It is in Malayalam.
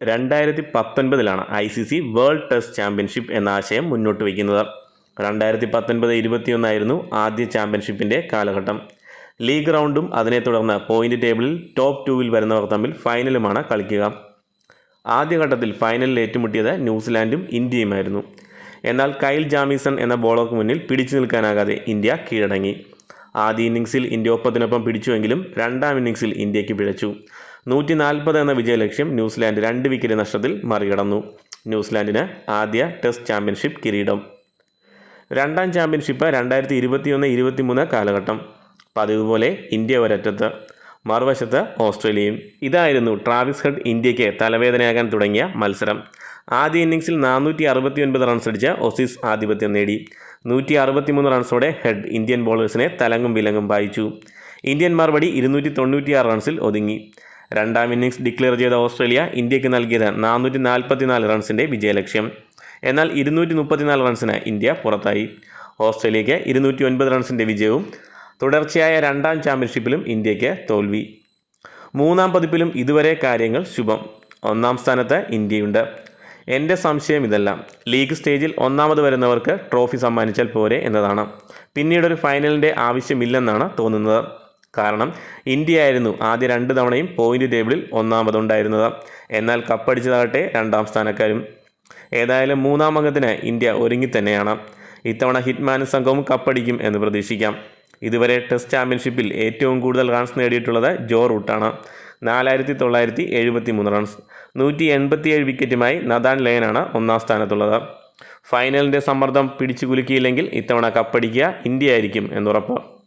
രണ്ടായിരത്തി പത്തൊൻപതിലാണ് I C C world test championship എന്ന ആശയം മുന്നോട്ട് വയ്ക്കുന്നത്. രണ്ടായിരത്തി പത്തൊൻപത് ഇരുപത്തിയൊന്നായിരുന്നു ആദ്യ ചാമ്പ്യൻഷിപ്പിന്റെ കാലഘട്ടം. ലീഗ് റൗണ്ടും അതിനെ തുടർന്ന് പോയിന്റ് ടേബിളിൽ ടോപ്പ് ടൂവിൽ വരുന്നവർ തമ്മിൽ ഫൈനലുമാണ് കളിക്കുക. ആദ്യഘട്ടത്തിൽ ഫൈനലിൽ ഏറ്റുമുട്ടിയത് ന്യൂസിലാൻഡും ഇന്ത്യയുമായിരുന്നു. എന്നാൽ കൈൽ ജാമീസൺ എന്ന ബോളർക്ക് മുന്നിൽ പിടിച്ചു നിൽക്കാനാകാതെ ഇന്ത്യ കീഴടങ്ങി. ആദ്യ ഇന്നിങ്സിൽ ഇന്ത്യ ഒപ്പത്തിനൊപ്പം പിടിച്ചുവെങ്കിലും രണ്ടാം ഇന്നിങ്സിൽ ഇന്ത്യയ്ക്ക് പിഴച്ചു. നൂറ്റി നാൽപ്പത് എന്ന വിജയലക്ഷ്യം ന്യൂസിലാൻഡ് രണ്ട് വിക്കറ്റ് നഷ്ടത്തിൽ മറികടന്നു. ന്യൂസിലാൻഡിന് ആദ്യ ടെസ്റ്റ് ചാമ്പ്യൻഷിപ്പ് കിരീടം. രണ്ടാം ചാമ്പ്യൻഷിപ്പ് രണ്ടായിരത്തി ഇരുപത്തിയൊന്ന് ഇരുപത്തിമൂന്ന് കാലഘട്ടം. പതിവ് പോലെ ഇന്ത്യ ഒരറ്റത്ത് മറുവശത്ത് ഓസ്ട്രേലിയയും. ഇതായിരുന്നു ട്രാവിസ് ഹെഡ് ഇന്ത്യയ്ക്ക് തലവേദനയാകാൻ തുടങ്ങിയ മത്സരം. ആദ്യ ഇന്നിങ്സിൽ നാനൂറ്റി അറുപത്തി ഒൻപത് റൺസ് അടിച്ച് ഒസീസ് ആധിപത്യം നേടി. നൂറ്റി അറുപത്തിമൂന്ന് റൺസോടെ ഹെഡ് ഇന്ത്യൻ ബോളേഴ്സിനെ തലങ്ങും വിലങ്ങും വായിച്ചു ഇന്ത്യൻ മറുപടി ഇരുന്നൂറ്റി തൊണ്ണൂറ്റിയാറ് റൺസിൽ ഒതുങ്ങി. രണ്ടാം ഇന്നിങ്സ് ഡിക്ലെയർ ചെയ്ത ഓസ്ട്രേലിയ ഇന്ത്യയ്ക്ക് നൽകിയത് നാനൂറ്റി നാൽപ്പത്തിനാല് റൺസിന്റെ വിജയലക്ഷ്യം. എന്നാൽ ഇരുന്നൂറ്റി മുപ്പത്തിനാല് റൺസിന് ഇന്ത്യ പുറത്തായി. ഓസ്ട്രേലിയയ്ക്ക് ഇരുന്നൂറ്റി ഒൻപത് റൺസിന്റെ വിജയവും തുടർച്ചയായ രണ്ടാം ചാമ്പ്യൻഷിപ്പിലും ഇന്ത്യയ്ക്ക് തോൽവി. മൂന്നാം പതിപ്പിലും ഇതുവരെ കാര്യങ്ങൾ ശുഭം. ഒന്നാം സ്ഥാനത്ത് ഇന്ത്യയുണ്ട്. എന്റെ സംശയം ഇതല്ല. ലീഗ് സ്റ്റേജിൽ ഒന്നാമത് വരുന്നവർക്ക് ട്രോഫി സമ്മാനിച്ചാൽ പോരെ എന്നതാണ്. പിന്നീടൊരു ഫൈനലിന്റെ ആവശ്യമില്ലെന്നാണ് തോന്നുന്നത്. കാരണം ഇന്ത്യ ആയിരുന്നു ആദ്യ രണ്ട് തവണയും പോയിന്റ് ടേബിളിൽ ഒന്നാമതുണ്ടായിരുന്നത്. എന്നാൽ കപ്പടിച്ചതാകട്ടെ രണ്ടാം സ്ഥാനക്കാരും. ഏതായാലും മൂന്നാം അംഗത്തിന് ഇന്ത്യ ഒരുങ്ങി തന്നെയാണ്. ഇത്തവണ ഹിറ്റ്മാൻ സംഘവും കപ്പടിക്കും എന്ന് പ്രതീക്ഷിക്കാം. ഇതുവരെ ടെസ്റ്റ് ചാമ്പ്യൻഷിപ്പിൽ ഏറ്റവും കൂടുതൽ റൺസ് നേടിയിട്ടുള്ളത് ജോ റൂട്ടാണ് നാലായിരത്തി തൊള്ളായിരത്തി എഴുപത്തി മൂന്ന് റൺസ് നൂറ്റി എൺപത്തിയേഴ് വിക്കറ്റുമായി നദാൻ ലയനാണ് ഒന്നാം സ്ഥാനത്തുള്ളത്. ഫൈനലിന്റെ സമ്മർദ്ദം പിടിച്ചു കുലുക്കിയില്ലെങ്കിൽ ഇത്തവണ കപ്പടിക്കുക ഇന്ത്യ ആയിരിക്കും എന്നുറപ്പ്.